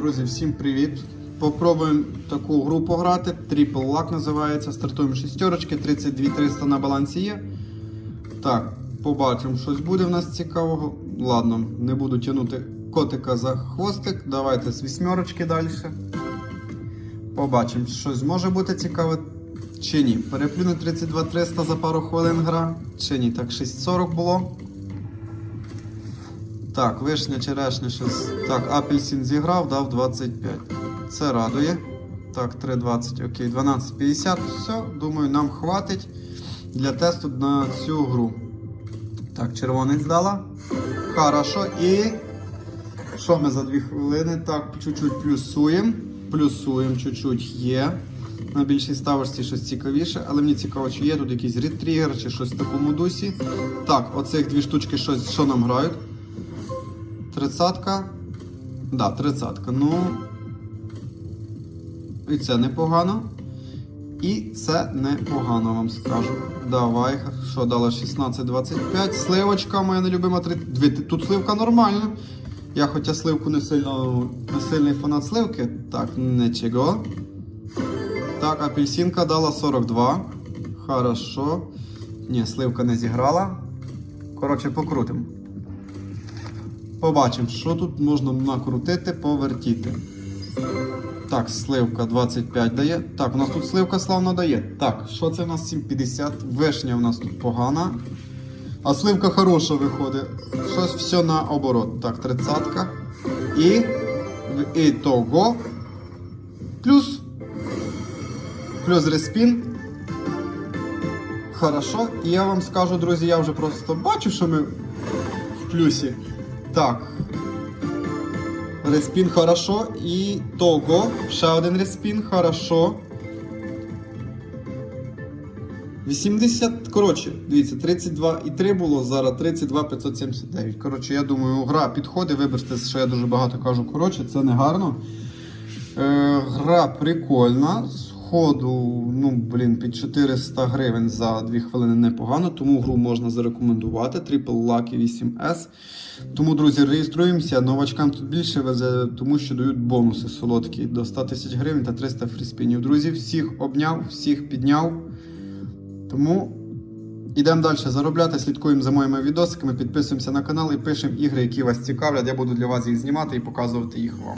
Друзі, всім привіт! Попробуємо таку гру пограти. Triple Luck називається. Стартуємо шістерочки, 32 300 на балансі є. Так, побачимо, щось буде в нас цікавого. Ладно, не буду тягнути котика за хвостик. Давайте з вісьмерочки далі. Побачимо, щось може бути цікаве чи ні. Переплюну 32 300 за пару хвилин гра. Чи ні? Так, 6.40 було. Так, вишня, черешня, щось. Так, апельсин зіграв, дав 25. Це радує. Так, 3,20, окей, 12,50. Все, думаю, нам хватить для тесту на цю гру. Так, червоний здала. Хорошо. І. Що ми за 2 хвилини? Так, чуть-чуть плюсуємо. Плюсуємо, чуть-чуть є. На більшій ставочці щось цікавіше, але мені цікаво, чи є тут якийсь ретригер чи щось в такому дусі. Так, оцих дві штучки щось, що нам грають. Тридцатка. Да, тридцатка. Ну. І це непогано. І це непогано, вам скажу. Давай, що дала 16,25. Сливочка моя нелюбима. три- Дві- Тут сливка нормальна. Я хоча сливку не сильно не сильний фанат сливки. Так, нічого. Так, апельсинка дала 42. Хорошо. Ні, сливка не зіграла. Коротше, покрутимо. Побачимо, що тут можна накрутити, повертіти. Так, сливка 25 дає. Так, у нас тут сливка славно дає. Так, що це у нас 7,50? Вишня у нас тут погана. А сливка хороша виходить. Щось все наоборот. Так, 30-ка. І в ітого плюс. Плюс респін. Хорошо. І я вам скажу, друзі, я вже просто бачу, що ми в плюсі. Так. Респін хорошо. І того. Ще один респін, хорошо. 80, коротше, дивіться, 32 і 3 було, зараз 32 579. Коротше, я думаю, гра підходить, вибачте, що я дуже багато кажу. Коротше, це не гарно. Е, гра прикольна. Сходу, ну, блін, під 400 гривень за 2 хвилини непогано, тому гру можна зарекомендувати. Triple Lucky 8S. Тому, друзі, реєструємося. Новачкам тут більше везе, тому що дають бонуси солодкі до 100 тисяч гривень та 300 фріспінів. Друзі, всіх обняв, всіх підняв. Тому йдемо далі заробляти, слідкуємо за моїми відосиками, підписуємося на канал і пишемо ігри, які вас цікавлять. Я буду для вас їх знімати і показувати їх вам.